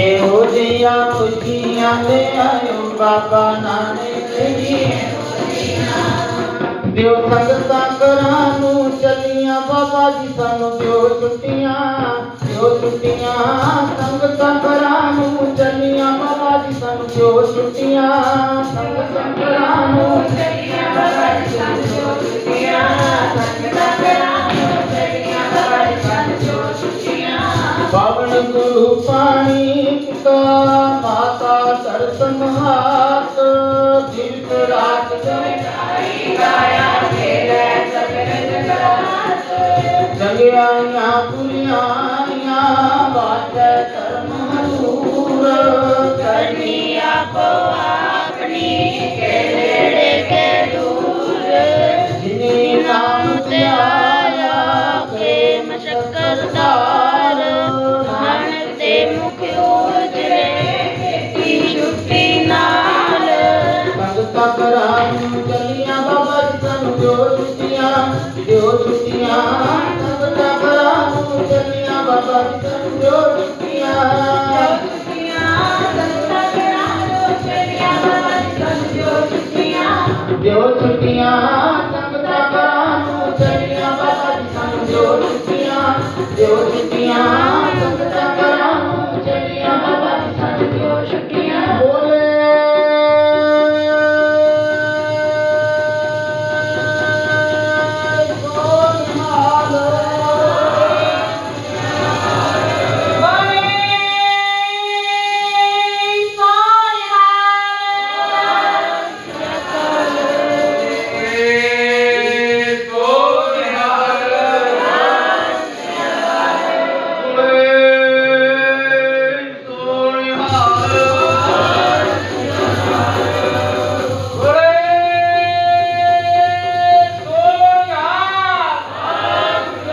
ਇਹੋ ਜਿਹੀਆਂ ਖੁਸ਼ੀਆਂ ਲੈ ਆਇਓ ਬਾਬਾ ਨਾਨਕ ਜੀ ਦਿਓ ਸੰਗਤਾਂ ਘਰਾਂ ਨੂੰ ਚੱਲੀਆਂ ਬਾਬਾ ਜੀ ਸਾਨੂੰ ਦਿਓ ਛੁੱਟੀਆਂ ਦਿਓ ਛੁੱਟੀਆਂ ਸੰਗਤਾਂ ਘਰਾਂ ਨੂੰ ਚੱਲੀਆਂ ਬਾਬਾ ਜੀ ਸਾਨੂੰ ਦਿਓ ਛੁੱਟੀਆਂ ਸੰਗਤਾਂ ਘਰਾਂ ਨੂੰ ਗੁਰੂ ਪਾਣੀ ਪਿਤਾ ਮਾਤਾ ਸਰਤ ਮਹਾਤ ਦਿਵਸ ਰਾਤ ਜਗਾਈ ਗਾਇਆ ਤੇਰੇ ਸਗਲ ਜਗਾਤ ਜਗਿਆਈਆਂ ਪੁਰੀਆਈਆਂ ਬਾਟੇ ਧਰਮ ਹੂਰ ਕਰਨੀ ਛੁੱਟੀਆਂ ਦਿਓ ਛੁੱਟੀਆਂ ਭਗਤਾਂ ਕਰਾਂ ਨੂੰ ਚੱਲੀਆਂ ਬਾਬਾ ਜੀ ਸਾਨੂੰ ਦਿਓ ਛੁੱਟੀਆਂ ਦਿਓ ਛੁੱਟੀਆਂ ਸੰਗਤਾਂ ਕਰਾਂ ਨੂੰ ਚੱਲੀਆਂ ਬਾਬਾ ਜੀ ਸਾਨੂੰ ਦਿਓ ਛੁੱਟੀਆਂ ਦਿਓ ਛੁੱਟੀਆਂ